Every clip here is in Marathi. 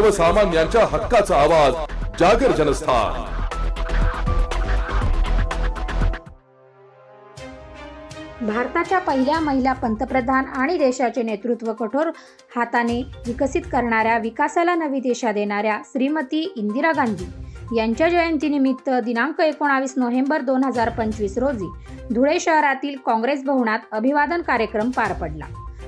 सर्वसामान्यांच्या हक्काचा आवाज जागर जनस्थान. भारताच्या पहिल्या महिला पंतप्रधान आणि देशाचे नेतृत्व कठोर हाताने विकसित करणाऱ्या विकासाला नवी दिशा देणाऱ्या श्रीमती इंदिरा गांधी यांच्या जयंतीनिमित्त दिनांक एकोणावीस नोव्हेंबर दोन हजार पंचवीस रोजी धुळे शहरातील काँग्रेस भवनात अभिवादन कार्यक्रम पार पडला.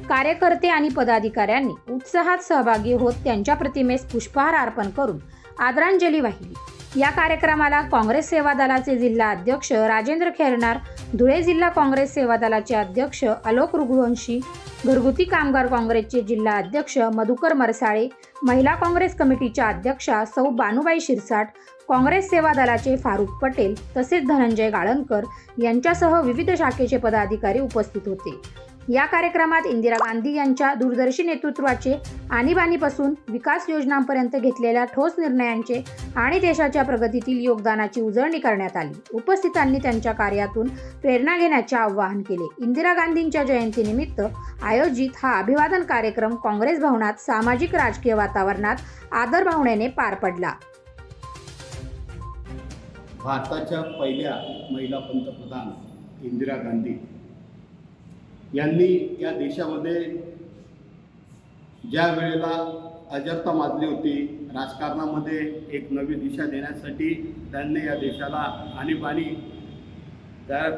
कार्यकर्ते आणि पदाधिकाऱ्यांनी उत्साहात सहभागी होत त्यांच्या प्रतिमेस पुष्पहार अर्पण करून आदरांजली वाहिली. या कार्यक्रमाला काँग्रेस सेवा दलाचे जिल्हा अध्यक्ष राजेंद्र खेरनार धुळे जिल्हा काँग्रेस सेवा दलाचे अध्यक्ष आलोक रघुवंशी घरगुती कामगार काँग्रेसचे जिल्हा अध्यक्ष मधुकर मरसाळे महिला काँग्रेस कमिटीच्या अध्यक्षा सौ बानुबाई शिरसाट काँग्रेस सेवा दलाचे फारुख पटेल तसेच धनंजय गाळणकर यांच्यासह विविध शाखेचे पदाधिकारी उपस्थित होते. या कार्यक्रमात इंदिरा गांधी यांच्या दूरदर्शी नेतृत्वाचे आणीबाणीपासून विकास योजनांपर्यंत घेतलेल्या ठोस निर्णयांचे आणि देशाच्या प्रगतीतील योगदानाची उजळणी करण्यात आली. उपस्थितांनी त्यांच्या कार्यातून प्रेरणा घेण्याचे आवाहन केले. इंदिरा गांधींच्या जयंतीनिमित्त आयोजित हा अभिवादन कार्यक्रम काँग्रेस भवनात सामाजिक राजकीय वातावरणात आदर भावनेने पार पडला. भारताच्या पहिल्या महिला पंतप्रधान इंदिरा गांधी यांनी या देशामध्ये ज्या वेळेला अजरता माजली होती राजकारणामध्ये एक नवी दिशा देण्यासाठी त्यांनी या देशाला आणीबाणी तयार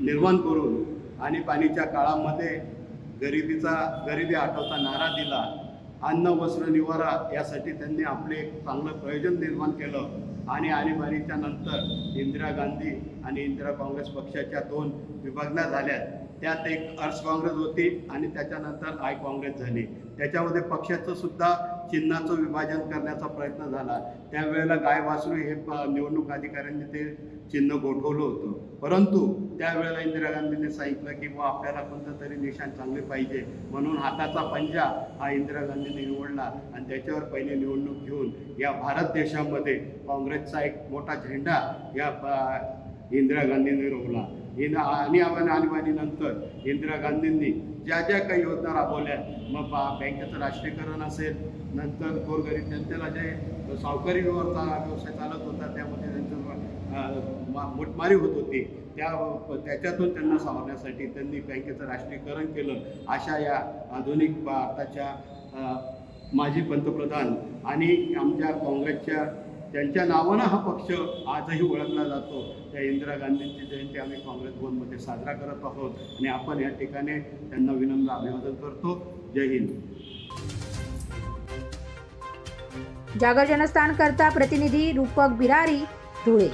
निर्माण करून आणीबाणीच्या काळामध्ये गरिबीचा गरिबी हटवता नारा दिला अन्न वस्त्र निवारा यासाठी त्यांनी आपले एक चांगलं प्रयोजन निर्माण केलं आणि आणीबाणीच्या नंतर इंदिरा गांधी आणि इंदिरा काँग्रेस पक्षाच्या दोन विभागण्या झाल्या त्यात एक अर्स काँग्रेस होती आणि त्याच्यानंतर आय काँग्रेस झाली. त्याच्यामध्ये पक्षाचं सुद्धा चिन्हाचं विभाजन करण्याचा प्रयत्न झाला. त्यावेळेला गाय वासरू हे निवडणूक अधिकाऱ्यांनी ते चिन्ह गोठवलं होतं. परंतु त्यावेळेला इंदिरा गांधींनी सांगितलं की बा आपल्याला कोणतं तरी निशाण चांगले पाहिजे. म्हणून हाताचा पंजा हा इंदिरा गांधींनी निवडला आणि त्याच्यावर पहिले निवडणूक घेऊन या भारत देशामध्ये काँग्रेसचा एक मोठा झेंडा या इंदिरा गांधींनी रोखला इन आणि आव्हान आणीबाणीनंतर इंदिरा गांधींनी ज्या ज्या काही योजना राबवल्या मग बा बँकेचं राष्ट्रीयकरण असेल नंतर गोरगरीब जनतेला जे सावकारी व्यवहार व्यवसाय चालत होता त्यामध्ये त्यांचं मा- मोठमारी होत होती. त्या त्याच्यातून त्यांना सावरण्यासाठी त्यांनी बँकेचं राष्ट्रीयकरण केलं. अशा या आधुनिक भारताच्या माजी पंतप्रधान आणि आमच्या काँग्रेसच्या त्यांच्या नावानं हा पक्ष आजही ओळखला जातो. त्या इंदिरा गांधींची जयंती आम्ही काँग्रेस भवनमध्ये साजरा करत आहोत. आणि आपण या ठिकाणी त्यांना विनम्र अभिवादन करतो. जय हिंद. जागर जनस्थान करता प्रतिनिधी रूपक बिरारी धुळे.